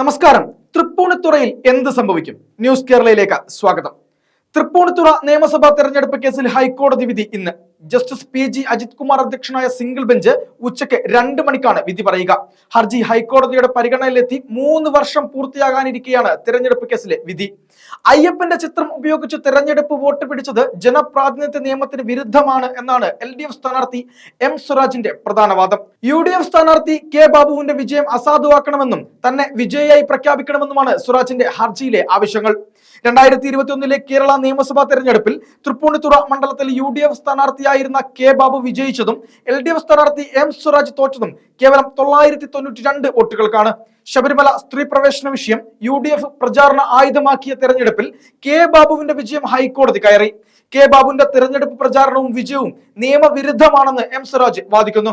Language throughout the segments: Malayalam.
നമസ്കാരം. തൃപ്പൂണിത്തുറയിൽ എന്ത് സംഭവിക്കും? ന്യൂസ് കേരളയിലേക്ക് സ്വാഗതം. തൃപ്പൂണിത്തുറ നിയമസഭാ തെരഞ്ഞെടുപ്പ് കേസിൽ ഹൈക്കോടതി വിധി ഇന്ന്. Justice P G Ajith Kumar അധ്യക്ഷനായ സിംഗിൾ ബെഞ്ച് ഉച്ചയ്ക്ക് രണ്ട് മണിക്കാണ് വിധി പറയുക. ഹർജി ഹൈക്കോടതിയുടെ പരിഗണനയിലെത്തി മൂന്ന് വർഷം പൂർത്തിയാകാനിരിക്കെയാണ് തെരഞ്ഞെടുപ്പ് കേസിലെ വിധി. അയ്യപ്പന്റെ ചിത്രം ഉപയോഗിച്ച് തെരഞ്ഞെടുപ്പ് വോട്ട് പിടിച്ചത് ജനപ്രാതിനിധ്യ നിയമത്തിന് വിരുദ്ധമാണ് എന്നാണ് എൽ ഡി എഫ് സ്ഥാനാർത്ഥി എം സ്വരാജിന്റെ പ്രധാന വാദം. യു ഡി എഫ് സ്ഥാനാർത്ഥി കെ ബാബുവിന്റെ വിജയം അസാധുവാക്കണമെന്നും തന്നെ വിജയിയായി പ്രഖ്യാപിക്കണമെന്നുമാണ് സ്വരാജിന്റെ ഹർജിയിലെ ആവശ്യങ്ങൾ. രണ്ടായിരത്തി ഇരുപത്തി ഒന്നിലെ കേരള നിയമസഭാ തെരഞ്ഞെടുപ്പിൽ തൃപ്പൂണിത്തുറ മണ്ഡലത്തിൽ യു ഡി എഫ് സ്ഥാനാർത്ഥിയായിരുന്ന കെ ബാബു വിജയിച്ചതും എൽ ഡി എഫ് സ്ഥാനാർത്ഥി എം സ്വരാജ് തോറ്റതും കേവലം തൊള്ളായിരത്തി തൊണ്ണൂറ്റി രണ്ട് വോട്ടുകൾക്കാണ്. ശബരിമല സ്ത്രീ പ്രവേശന വിഷയം യു ഡി എഫ് പ്രചാരണ ആയുധമാക്കിയ തെരഞ്ഞെടുപ്പിൽ കെ ബാബുവിന്റെ വിജയം ഹൈക്കോടതി കയറി. കെ ബാബുവിന്റെ തെരഞ്ഞെടുപ്പ് പ്രചാരണവും വിജയവും നിയമവിരുദ്ധമാണെന്ന് എം സ്വരാജ് വാദിക്കുന്നു.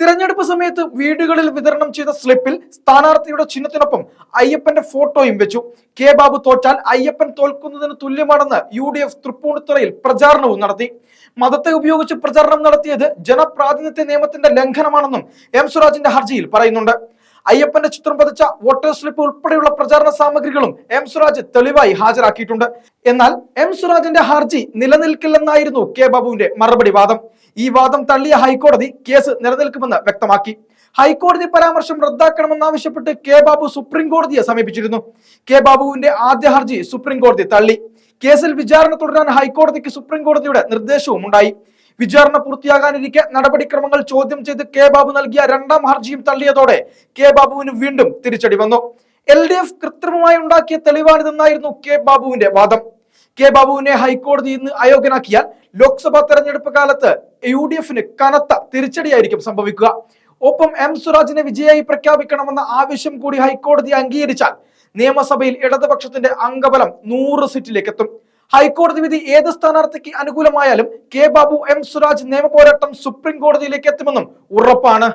തിരഞ്ഞെടുപ്പ് സമയത്ത് വീടുകളിൽ വിതരണം ചെയ്ത സ്ലിപ്പിൽ സ്ഥാനാർത്ഥിയുടെ ചിഹ്നത്തിനൊപ്പം അയ്യപ്പന്റെ ഫോട്ടോയും വെച്ചു. കെ ബാബു തോറ്റാൽ അയ്യപ്പൻ തോൽക്കുന്നതിന് തുല്യമാണെന്ന് യു ഡി എഫ് തൃപ്പൂണിത്തുറയിൽ പ്രചാരണവും നടത്തി. മതത്തെ ഉപയോഗിച്ച് പ്രചാരണം നടത്തിയത് ജനപ്രാതിനിധ്യ നിയമത്തിന്റെ ലംഘനമാണെന്നും എം സുരാജിന്റെ ഹർജിയിൽ പറയുന്നുണ്ട്. അയ്യപ്പന്റെ ചിത്രം പതിച്ച വോട്ടർ സ്ലിപ്പ് ഉൾപ്പെടെയുള്ള പ്രചാരണ സാമഗ്രികളും എം സുരാജ് തെളിവായി ഹാജരാക്കിയിട്ടുണ്ട്. എന്നാൽ എം സുരാജിന്റെ ഹർജി നിലനിൽക്കില്ലെന്നായിരുന്നു കെ ബാബുവിന്റെ മറുപടി വാദം. ഈ വാദം തള്ളിയ ഹൈക്കോടതി കേസ് നിലനിൽക്കുമെന്ന് വ്യക്തമാക്കി. ഹൈക്കോടതി പരാമർശം റദ്ദാക്കണമെന്നാവശ്യപ്പെട്ട് കെ ബാബു സുപ്രീം കോടതിയെ സമീപിച്ചിരുന്നു. കെ ബാബുവിന്റെ ആദ്യ ഹർജി സുപ്രീം കോടതി തള്ളി. കേസിൽ വിചാരണ തുടരാൻ ഹൈക്കോടതിക്ക് സുപ്രീം കോടതിയുടെ നിർദ്ദേശവും ഉണ്ടായി വിചാരണ പൂർത്തിയാകാനിരിക്കെ നടപടിക്രമങ്ങൾ ചോദ്യം ചെയ്ത് കെ ബാബു നൽകിയ രണ്ടാം ഹർജിയും തള്ളിയതോടെ കെ ബാബുവിന് വീണ്ടും തിരിച്ചടി വന്നു. എൽ ഡി എഫ് കൃത്രിമമായി ഉണ്ടാക്കിയ തെളിവാണിതെന്നായിരുന്നു കെ ബാബുവിന്റെ വാദം. കെ ബാബുവിനെ ഹൈക്കോടതി ഇന്ന് അയോഗ്യനാക്കിയാൽ ലോക്സഭാ തെരഞ്ഞെടുപ്പ് കാലത്ത് യു ഡി എഫിന് കനത്ത തിരിച്ചടിയായിരിക്കും സംഭവിക്കുക. ഒപ്പം എം സുരാജിനെ വിജയായി പ്രഖ്യാപിക്കണമെന്ന ആവശ്യം കൂടി ഹൈക്കോടതി അംഗീകരിച്ചാൽ നിയമസഭയിൽ ഇടതുപക്ഷത്തിന്റെ അംഗബലം നൂറ് സീറ്റിലേക്ക് എത്തും ഹൈക്കോടതി വിധി ഏത് സ്ഥാനാർത്ഥിക്ക് അനുകൂലമായാലും കെ ബാബു എം സുരാജ് നിയമപോരാട്ടം സുപ്രീം കോടതിയിലേക്ക് എത്തുമെന്നും ഉറപ്പാണ്.